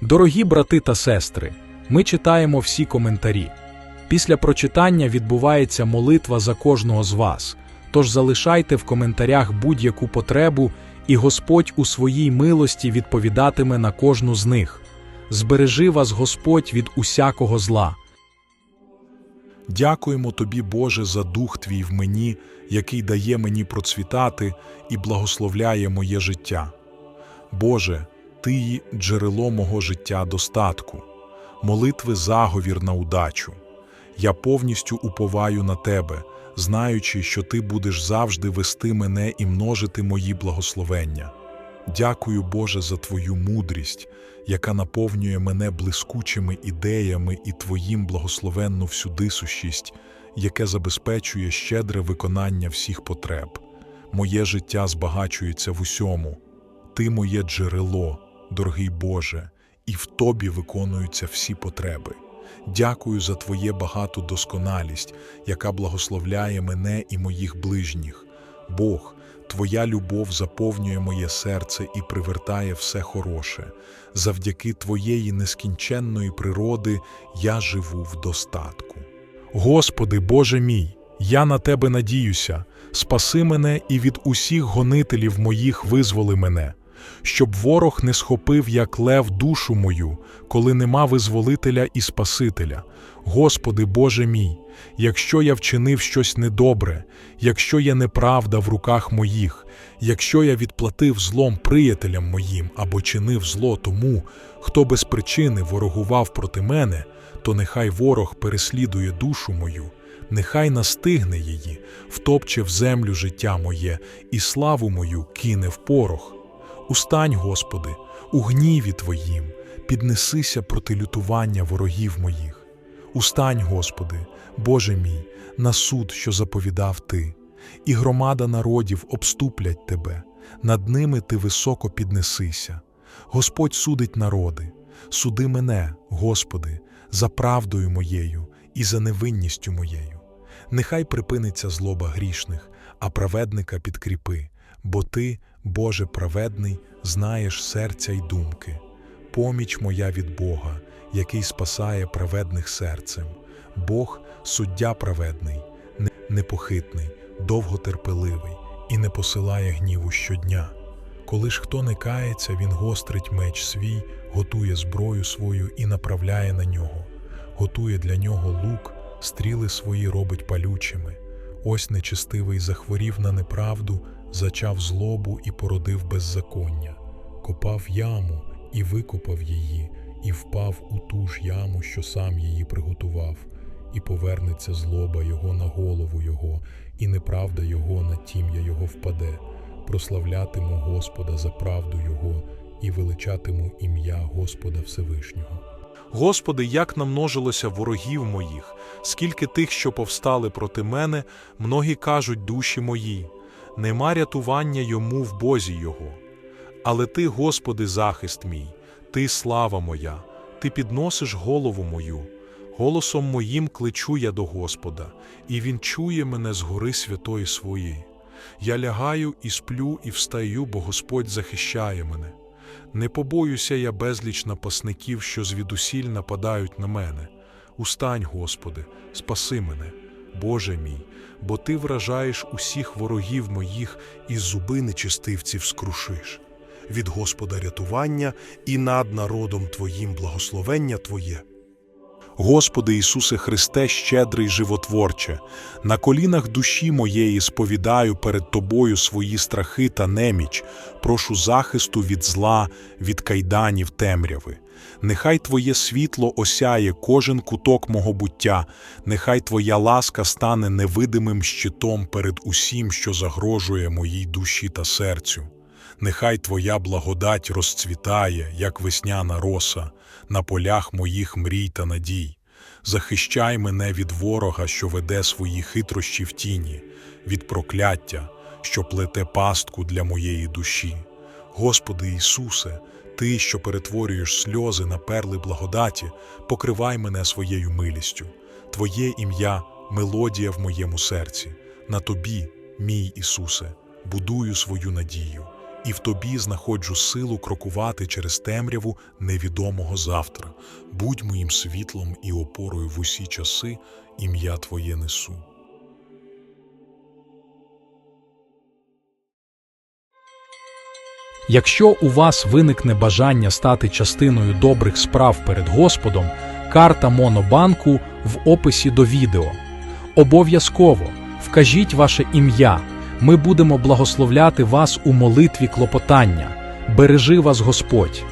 Дорогі брати та сестри, ми читаємо всі коментарі. Після прочитання відбувається молитва за кожного з вас. Тож залишайте в коментарях будь-яку потребу, і Господь у своїй милості відповідатиме на кожну з них. Збережи вас Господь від усякого зла. Дякуємо тобі, Боже, за дух твій в мені, який дає мені процвітати і благословляє моє життя. Боже, є джерело мого життя достатку, молитви заговір на удачу. Я повністю уповаю на тебе, знаючи, що ти будеш завжди вести мене і множити мої благословення. Дякую, Боже, за Твою мудрість, яка наповнює мене блискучими ідеями і Твоїм благословенну всюдисущість, яке забезпечує щедре виконання всіх потреб. Моє життя збагачується в усьому. Ти моє джерело, дорогий Боже, і в Тобі виконуються всі потреби. Дякую за Твоє багату досконалість, яка благословляє мене і моїх ближніх. Бог, Твоя любов заповнює моє серце і привертає все хороше. Завдяки Твоєї нескінченної природи я живу в достатку. Господи, Боже мій, я на Тебе надіюся, спаси мене і від усіх гонителів моїх визволи мене, щоб ворог не схопив, як лев, душу мою, коли нема визволителя і Спасителя. Господи, Боже мій, якщо я вчинив щось недобре, якщо є неправда в руках моїх, якщо я відплатив злом приятелям моїм або чинив зло тому, хто без причини ворогував проти мене, то нехай ворог переслідує душу мою, нехай настигне її, втопче в землю життя моє і славу мою кине в порох. Устань, Господи, у гніві Твоїм, піднесися проти лютування ворогів моїх. Устань, Господи, Боже мій, на суд, що заповідав Ти, і громада народів обступлять Тебе, над ними Ти високо піднесися. Господь судить народи, суди мене, Господи, за правдою моєю і за невинністю моєю. Нехай припиниться злоба грішних, а праведника підкріпи, бо Ти, Боже праведний, знаєш серця й думки. Поміч моя від Бога, який спасає праведних серцем. Бог суддя праведний, непохитний, довготерпеливий і не посилає гніву щодня. Коли ж хто не кається, він гострить меч свій, готує зброю свою і направляє на нього, готує для нього лук, стріли свої робить палючими. Ось нечистивий захворів на неправду, зачав злобу і породив беззаконня, копав яму і викопав її, і впав у ту ж яму, що сам її приготував, і повернеться злоба його на голову його, і неправда його на тім'я його впаде. Прославлятиму Господа за правду Його і величатиму ім'я Господа Всевишнього. Господи, як намножилося ворогів моїх, скільки тих, що повстали проти мене, многі кажуть душі мої, нема рятування йому в Бозі Його. Але Ти, Господи, захист мій, Ти слава моя, Ти підносиш голову мою. Голосом моїм кличу я до Господа, і Він чує мене з гори святої своєї. Я лягаю і сплю, і встаю, бо Господь захищає мене. Не побоюся я безліч напасників, що звідусіль нападають на мене. Устань, Господи, спаси мене, Боже мій, бо Ти вражаєш усіх ворогів моїх і зуби нечистивців скрушиш. Від Господа рятування і над народом Твоїм благословення Твоє. Господи Ісусе Христе, щедрий животворче, на колінах душі моєї сповідаю перед Тобою свої страхи та неміч, прошу захисту від зла, від кайданів темряви. Нехай Твоє світло осяє кожен куток мого буття, нехай Твоя ласка стане невидимим щитом перед усім, що загрожує моїй душі та серцю. Нехай Твоя благодать розцвітає, як весняна роса, на полях моїх мрій та надій. Захищай мене від ворога, що веде свої хитрощі в тіні, від прокляття, що плете пастку для моєї душі. Господи Ісусе, Ти, що перетворюєш сльози на перли благодаті, покривай мене своєю милістю. Твоє ім'я мелодія в моєму серці. На Тобі, мій Ісусе, будую свою надію і в тобі знаходжу силу крокувати через темряву невідомого завтра. Будь моїм світлом і опорою в усі часи, ім'я Твоє несу. Якщо у вас виникне бажання стати частиною добрих справ перед Господом, карта Монобанку в описі до відео. Обов'язково вкажіть ваше ім'я. Ми будемо благословляти вас у молитві клопотання. Бережи вас Господь!